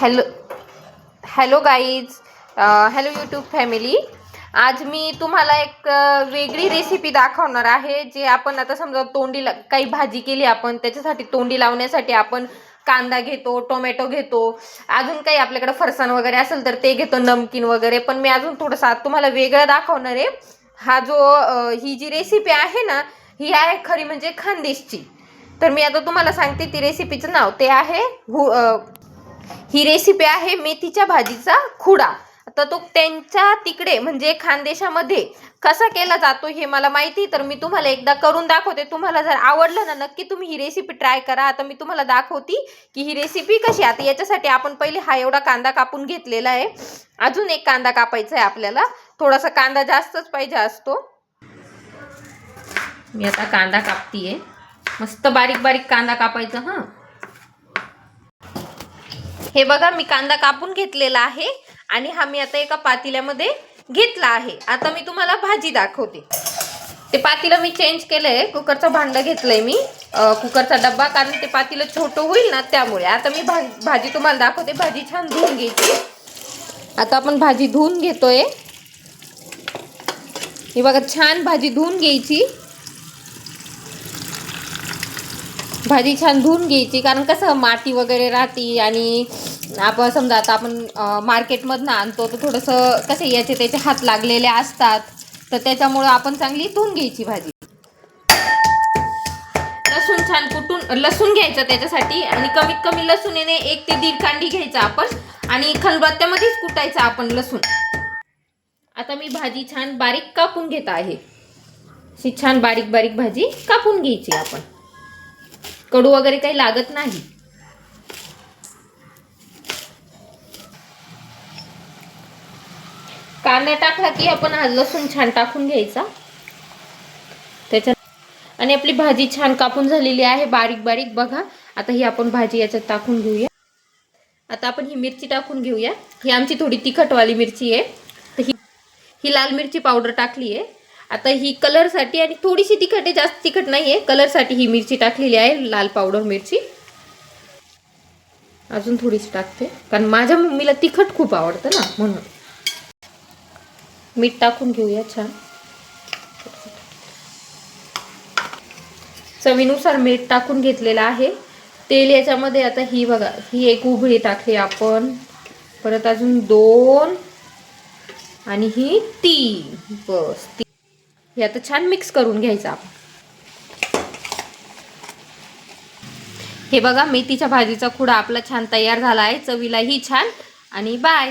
Hello hello guys hello YouTube family आज मी तुम्हाला एक वेगळी रेसिपी दाखवणार आहे जे आपण आता समजा तोंडी ला- काही भाजी केली आपण त्याच्यासाठी तोंडी लावण्यासाठी आपण कांदा घेतो टोमॅटो घेतो. अजून काही आपल्याकडे फरसाण वगैरे असेल तर ते घेतो नमकीन वगैरे. पण मी अजून थोडंसं आज तुम्हाला वेगळं दाखवणार आहे. हा जो ही जी रेसिपी आहे ना ही आहे खरी म्हणजे खानदेशची. तर मी आता तुम्हाला सांगते ती रेसिपीचं नाव. ते आहे हु ही रेसिपी आहे मेथीच्या भाजीचा खुडा. तर तो त्यांच्या तिकडे म्हणजे खानदेशामध्ये कसा केला जातो हे मला माहिती तर मी तुम्हाला एकदा करून दाखवते. तुम्हाला जर आवडलं ना नक्की तुम्ही ही रेसिपी ट्राय करा. आता मी तुम्हाला दाखवते की ही रेसिपी कशी आहे. आता याच्यासाठी आपण पहिले हा एवढा कांदा कापून घेतलेला आहे. अजून एक कांदा कापायचा आहे आपल्याला. थोडासा कांदा जास्तच पाहिजे असतो. मी आता कांदा कापतीये. मस्त बारीक बारीक कांदा कापायचा हां. हे बघा मी कांदा कापून घेतलेला आहे आणि हा मी आता एका पातेल्यामध्ये घेतला आहे. आता मी तुम्हाला भाजी दाखवते. ते पातेलं मी चेंज केलंय. कुकरचं भांडं घेतलंय मी. कुकरचा डब्बा कारण ते पातेलं छोटं होईल ना त्यामुळे. आता मी भा भाजी तुम्हाला दाखवते. भाजी छान धुवून घ्यायची. आता आपण भाजी धुवून घेतोय. ही बघा छान भाजी धुवून घ्यायची. भाजी छान धुवून घ्यायची कारण कसं माती वगैरे राहते आणि आपण समजा आता आपण मार्केटमधनं आणतो तर थोडंसं कसे याचे त्याचे हात लागलेले असतात तर त्याच्यामुळं आपण चांगली धुवून घ्यायची भाजी. लसूण छान कुटून लसूण घ्यायचं त्याच्यासाठी आणि कमीत कमी लसूण येणे एक ते दीड कांडी घ्यायचा आपण आणि खलबत्त्यामध्येच कुटायचं आपण लसूण. आता मी भाजी छान बारीक कापून घेत आहे. अशी छान बारीक बारीक भाजी कापून घ्यायची आपण. कडू वगैरे काही लागत नाही. कांदा टाकला की आपण हा लसूण छान टाकून घ्यायचा. त्याच्यात आणि आपली भाजी छान कापून झालेली आहे बारीक बारीक बघा. आता ही आपण भाजी याच्यात टाकून घेऊया. आता आपण ही मिरची टाकून घेऊया. ही आमची थोडी तिखटवाली मिरची आहे. तर ही ही लाल मिरची पावडर टाकली आहे. आता ही कलरसाठी आणि थोडीशी तिखट आहे जास्त तिखट नाही आहे कलरसाठी ही मिरची टाकलेली आहे लाल पावडर मिरची. अजून थोडीशी टाकते. कारण माझ्या मम्मीला तिखट खूप आवडतं ना म्हणून. मीठ टाकून घेऊया छान. चवीनुसार मीठ टाकून घेतलेलं आहे. तेल याच्यामध्ये आता ही बघा ही एक उघडी टाकली आपण. परत अजून दोन आणि ही तीन. बस ती हे आता छान मिक्स करून घ्यायचं आपण. हे बघा मेथीच्या भाजीचा खुडा आपला छान तयार झाला आहे. चवीलाही छान. आणि बाय